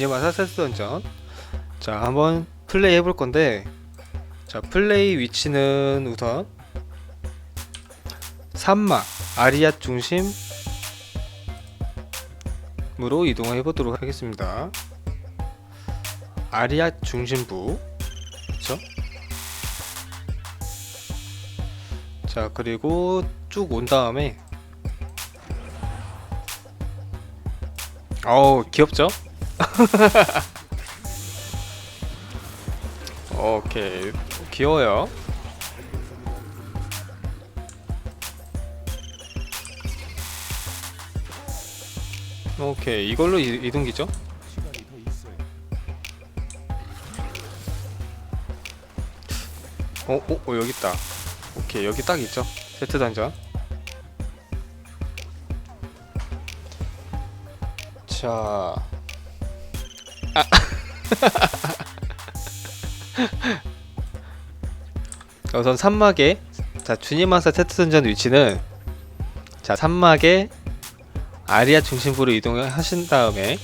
주니마사 세스 던전 자 한번 플레이 해볼 건데 자 플레이 위치는 우선 산막 아리아 중심으로 이동해 보도록 하겠습니다 아리아 중심부 그쵸? 자 그리고 쭉 온 다음에 어우 귀엽죠? 오케이. 귀여워요. 오케이. 이걸로 이, 이동기죠? 어, 어, 어 여기 있다. 오케이. 여기 딱 있죠? 세트 단전. 자. 아. 우선 산막에 자 주니마사 세트 던전 위치는 자 산막에 아리아 중심부로 이동하신 다음에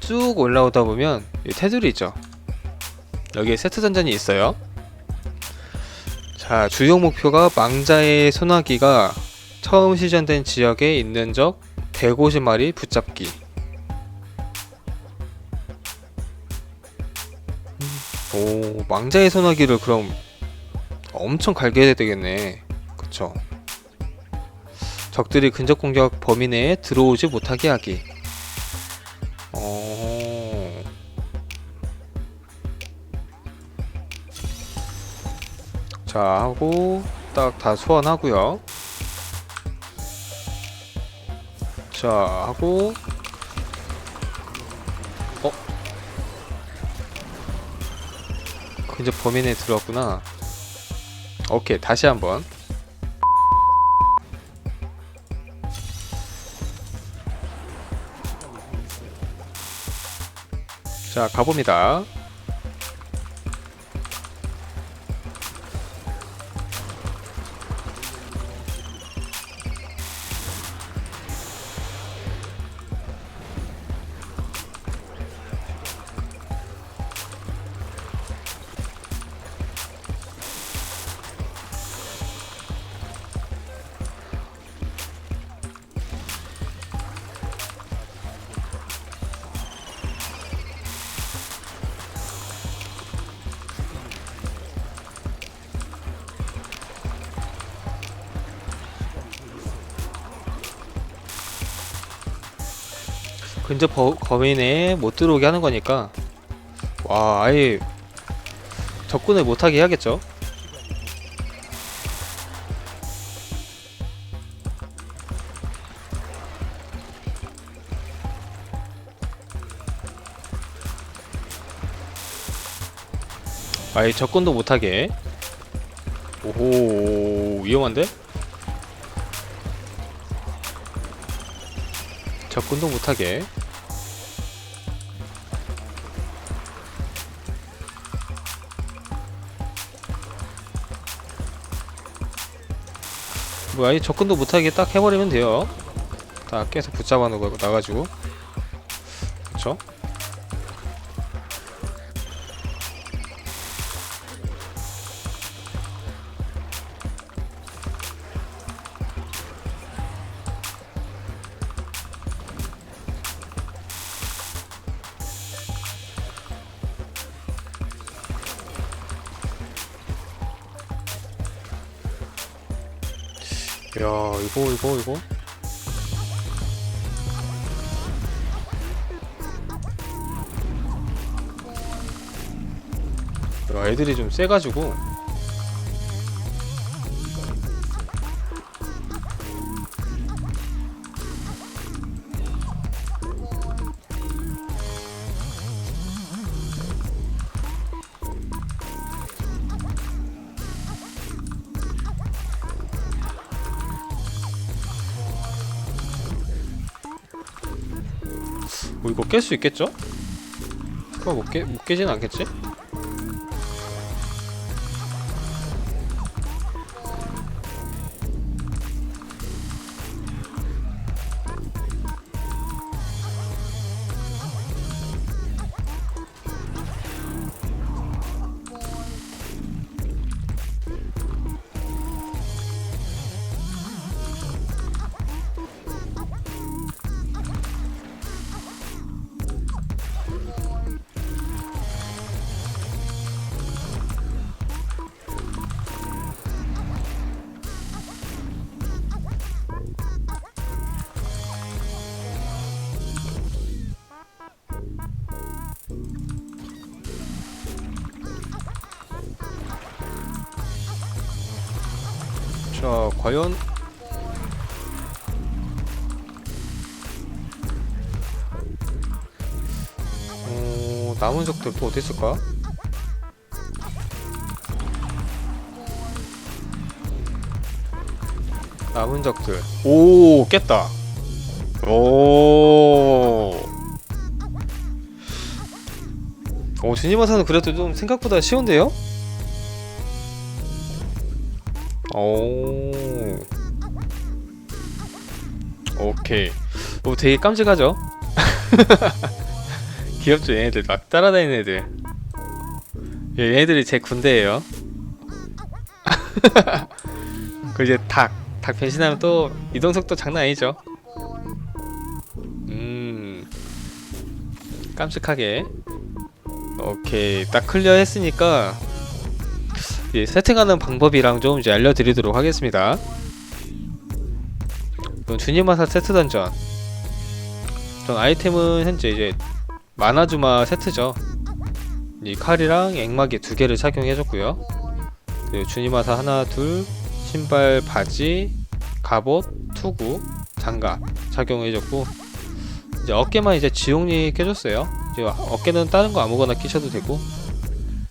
쭉 올라오다 보면 이 테두리 있죠? 여기에 세트 던전이 있어요. 자 주요 목표가 망자의 소나기가 처음 시전된 지역에 있는 적 150마리 붙잡기 오 망자의 소나기를 그럼 엄청 갈게 되겠네. 그쵸? 적들이 근접 공격 범위 내에 들어오지 못하게 하기. 어... 자 하고 딱 다 소환하고요. 자 하고 범위 내에 들어왔구나. 오케이 다시 한번. 자 가봅니다 근접 내에 못 들어오게 하는 거니까. 와 아예 접근을 못하게 해야겠죠? 아예 접근도 못하게. 오호 위험한데? 접근도 못하게 뭐야 이 접근도 못하게 딱 해버리면 돼요. 다 계속 붙잡아 놓고 나가지고. 그쵸 이거 이거 이거. 야 애들이 좀 세가지고 뭐 이거 깰 수 있겠죠? 그거 못, 깨, 못 깨진 않겠지? 자 과연 어, 남은 적들 또 어디 있을까? 남은 적들 오 깼다 오 오, 주니마사는 그래도 좀 생각보다 쉬운데요? 오. 오케이. 오, 되게 깜찍하죠? 귀엽죠, 얘네들. 막 따라다니는 애들. 예, 얘네들이 제 군대예요. 그 이제 닭. 닭 변신하면 또 이동 속도 장난 아니죠? 음. 깜찍하게. 오케이. 딱 클리어 했으니까 예, 세팅하는 방법이랑 좀 이제 알려드리도록 하겠습니다. 이건 주니마사 세트 던전. 전 아이템은 현재 이제 마나주마 세트죠. 이 칼이랑 앵마기 두 개를 착용해줬고요. 주니마사 하나, 둘, 신발, 바지, 갑옷, 투구, 장갑 착용해줬고 이제 어깨만 이제 지용리 껴줬어요. 이제 어깨는 다른 거 아무거나 끼셔도 되고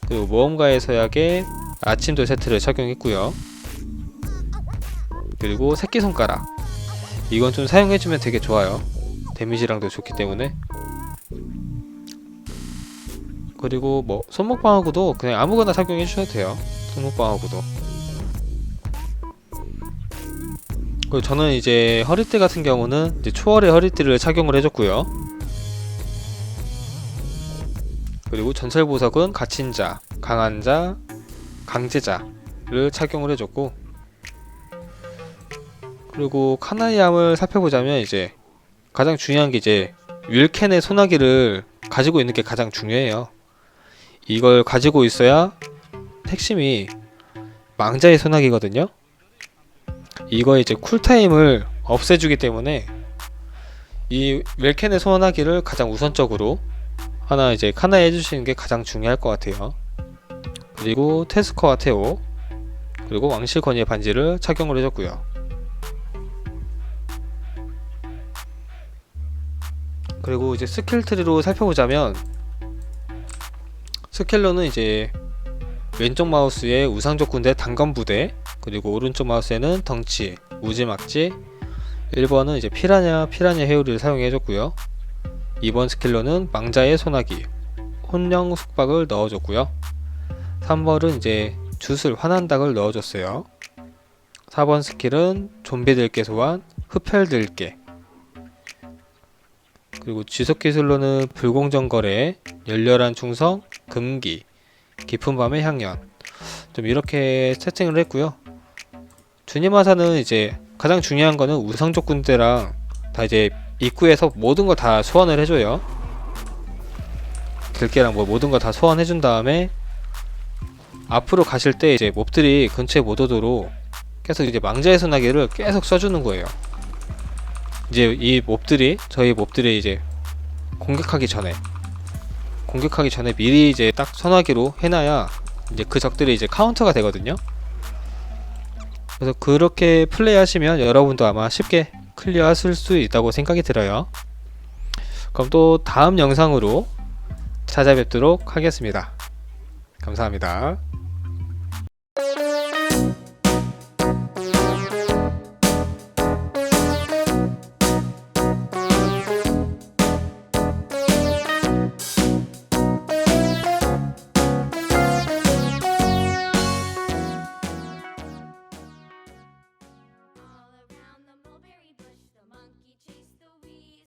그리고 모험가의 서약에 아침도 세트를 착용했고요. 그리고 새끼손가락 이건 좀 사용해주면 되게 좋아요. 데미지랑도 좋기 때문에 그리고 뭐 손목방어구도 그냥 아무거나 착용해 주셔도 돼요. 손목방어구도 그리고 저는 이제 허리띠 같은 경우는 이제 초월의 허리띠를 착용을 해줬고요. 그리고 전설 보석은 갇힌 자, 강한 자, 강제자를 착용을 해줬고 그리고 카나이암을 살펴보자면 이제 가장 중요한 게 이제 윌켄의 소나기를 가지고 있는 게 가장 중요해요. 이걸 가지고 있어야 핵심이 망자의 소나기거든요. 이거 이제 쿨타임을 없애주기 때문에 이 웰켄의 소나기를 가장 우선적으로 하나 이제 카나에 해주시는 게 가장 중요할 것 같아요. 그리고 테스커와 테오 그리고 왕실권의 반지를 착용을 해줬고요. 그리고 이제 스킬 트리로 살펴보자면 스킬로는 이제 왼쪽 마우스에 우상적 군대 단검 부대 그리고 오른쪽 마우스에는 덩치 우지막지 1번은 이제 피라냐 피라냐 헤어리를 사용해줬고요 2번 스킬로는 망자의 소나기 혼령 숙박을 넣어줬고요 3번은 이제 주술 환한닭을 넣어줬어요. 4번 스킬은 좀비들께 소환 흡혈들께. 그리고 지속 기술로는 불공정 거래 열렬한 충성 금기 깊은 밤의 향연. 좀 이렇게 세팅을 했고요. 주니마사는 이제 가장 중요한 거는 우상적 군대랑 다 이제 입구에서 모든 거 다 소환을 해줘요. 들깨랑 뭐 모든 거 다 소환해준 다음에 앞으로 가실 때 이제 몹들이 근처에 못 오도록 계속 이제 망자의 소나기를 계속 써주는 거예요 이제 이 몹들이 저희 몹들이 이제 공격하기 전에 공격하기 전에 미리 이제 딱 선화기로 해놔야 이제 그 적들이 이제 카운터가 되거든요. 그래서 그렇게 플레이하시면 여러분도 아마 쉽게 클리어하실 수 있다고 생각이 들어요. 그럼 또 다음 영상으로 찾아뵙도록 하겠습니다. 감사합니다.